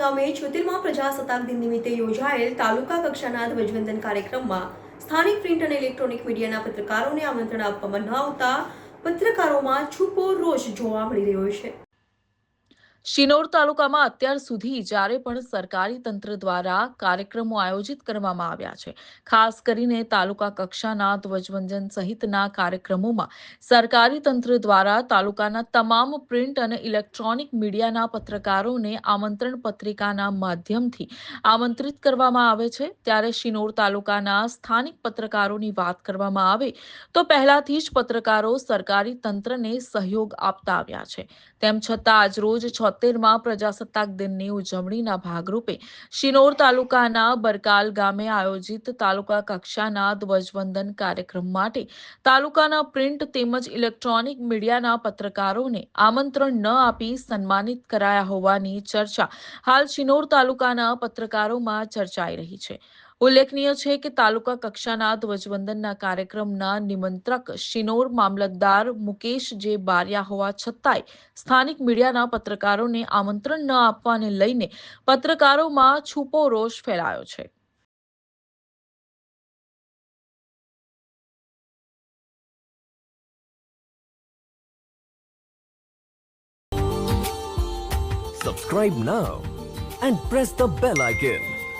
ગામે છોતેરમાં પ્રજાસત્તાક દિન નિમિત્તે યોજાયેલ તાલુકા કક્ષાના ધ્વજવંદન કાર્યક્રમમાં સ્થાનિક પ્રિન્ટ અને ઇલેક્ટ્રોનિક મીડિયાના પત્રકારોને આમંત્રણ આપવામાં ન આવતા પત્રકારોમાં છુપો રોષ જોવા મળી રહ્યો છે. શિનોર તાલુકામાં અત્યાર સુધી જ્યારે પણ સરકારી તંત્ર દ્વારા કાર્યક્રમો આયોજિત કરવામાં આવ્યા છે, ખાસ કરીને તાલુકા કક્ષાના ધ્વજવંદન સહિતના કાર્યક્રમોમાં સરકારી તંત્ર દ્વારા તાલુકાના તમામ પ્રિન્ટ અને ઇલેક્ટ્રોનિક મીડિયાના પત્રકારોને આમંત્રણ પત્રિકાના માધ્યમથી આમંત્રિત કરવામાં આવે છે. ત્યારે શિનોર તાલુકાના સ્થાનિક પત્રકારોની વાત કરવામાં આવે તો પહેલાથી જ પત્રકારો સરકારી તંત્રને સહયોગ આપતા આવ્યા છે. તેમ છતાં, આજરોજ છોતેરમાં પ્રજાસત્તાક દિનની ઉજવણીના ભાગરૂપે શિનોર તાલુકાના બરકાલ ગામે આયોજિત તાલુકા કક્ષાના ધ્વજવંદન કાર્યક્રમ માટે તાલુકાના પ્રિન્ટ તેમજ ઇલેક્ટ્રોનિક મીડિયાના પત્રકારોને આમંત્રણ ન આપી સન્માનિત કરાયા હોવાની ચર્ચા હાલ શિનોર તાલુકાના પત્રકારોમાં ચર્ચાઈ રહી છે. ઉલ્લેખનીય છે કે તાલુકા કક્ષાના ધ્વજવંદનના કાર્યક્રમના નિમંત્રક શિનોર મામલતદાર મુકેશ જે બારિયા હોવા છતાંય સ્થાનિક મીડિયાના પત્રકારોને આમંત્રણ ન આપવાને લઈને પત્રકારોમાં છૂપો રોષ ફેલાયો છે Subscribe now and press the bell icon.